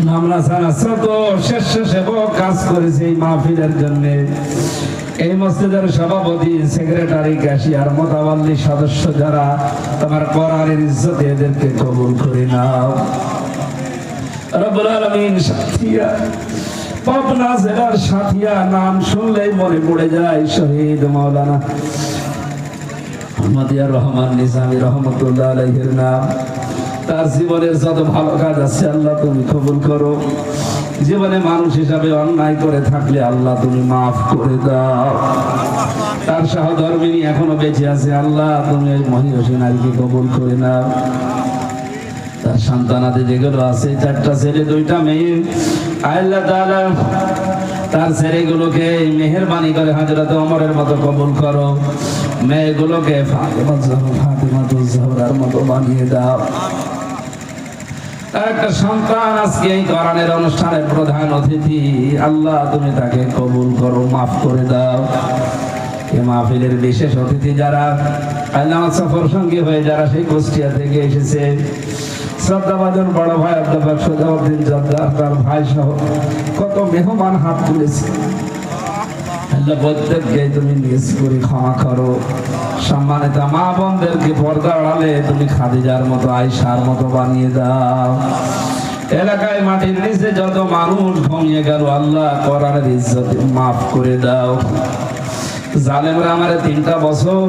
নামলা ছাড়া শত শেষ সেবক কাজ করেছে এই মাহফিলের জন্য। এই মসজিদের সভাপতি সেক্রেটারি ক্যাশিয়ার মোতাবাল্লি সদস্য যারা, তোমার কোরআনের ইজ্জতে এদেরকে কবুল করে নাও। মনে রহমান নিজামী রহমতুল্লাহ নাম। তার জীবনের যত ভালো কাজ আছে আল্লাহ তুমি কবুল করো। জীবনে মানুষ হিসাবে অন্যায় করে থাকলে আল্লাহ তুমি মাফ করে দাও। তার সহধর্মিনী এখনও বেঁচে আছে, আল্লাহ তুমি এই মহিষী নারীকে কবুল করে নাও। তার সন্তানাদি যেগুলো আছে, চারটা ছেলে, দুইটা মেয়ে। আল্লাহ তার ছেলেগুলোকে মেহেরবানি করে হাজরত ওমরের মতো কবুল করো। মেয়েগুলোকে ফাতেমা জাহরা, ফাতেমা জাহরার মতো বানিয়ে দাও। একটা সন্তান আজকে এই কোরআনের অনুষ্ঠানের প্রধান অতিথি। আল্লাহ, তুমি তাকে কবুল করো, মাফ করে দাও। মাহফিলের বিশেষ অতিথি যারা আল্লাহ সফর সঙ্গী হয়ে যারা সেই কুষ্টিয়া থেকে এসেছে। শ্রদ্ধাভাজন বড় ভাই অধ্যাপক সদাউদ্দিন জর্দার তার ভাই সহ কত মেহমান হাত তুলেছে। প্রত্যেককে তুমি নিজ করে পর্দা আড়ালে তুমি খাদিজার মতো মতো বানিয়ে দাও। এলাকায় মাটির নিচে যত মানুষ ঘুমিয়ে গেল, আল্লাহ কোরআনের ইজ্জত মাফ করে দাও। জালেমরা আমার তিনটা বছর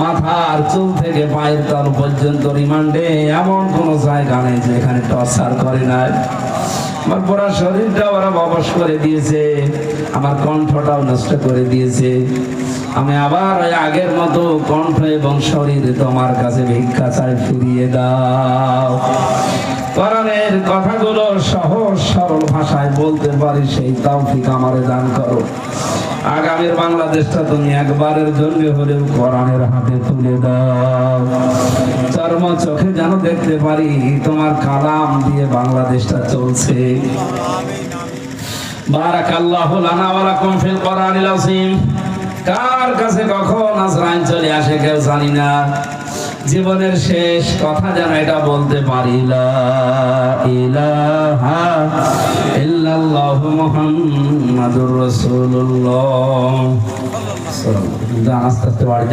মাথার চুল থেকে পায়ের তালু পর্যন্ত রিমান্ডে, এমন কোন জায়গা নেই যেখানে টর্চার করে নাই। আমার পুরা শরীরটা ওরা অবশ করে দিয়েছে, আমার কণ্ঠটাও নষ্ট করে দিয়েছে। আমি আবার ওই আগের মতো কণ্ঠ এবং শরীর তোমার কাছে ভিক্ষা চাই ফিরিয়ে দাও। কোরআনের কথাগুলো সহজ, সরল ভাষায় বলতে পারি, সেই তৌফিক আমারে দান করো। আগামীর বাংলাদেশটা তুমি একবারের জন্য হলেও কোরআনের হাতে তুলে দাও। চর্ম চোখে যেন দেখতে পারি, তোমার কালাম দিয়ে বাংলাদেশটা চলছে। বারাকাল্লাহু লানা ওয়া লাকুম ফিল কোরআনিল আযীম। কার কাছে কখন আজরাইল চলে আসে কেউ জানি না। জীবনের শেষ কথা যেন এটা বলতে পারি। মুহাম্মাদুর আস্তে আস্তে বাড়ি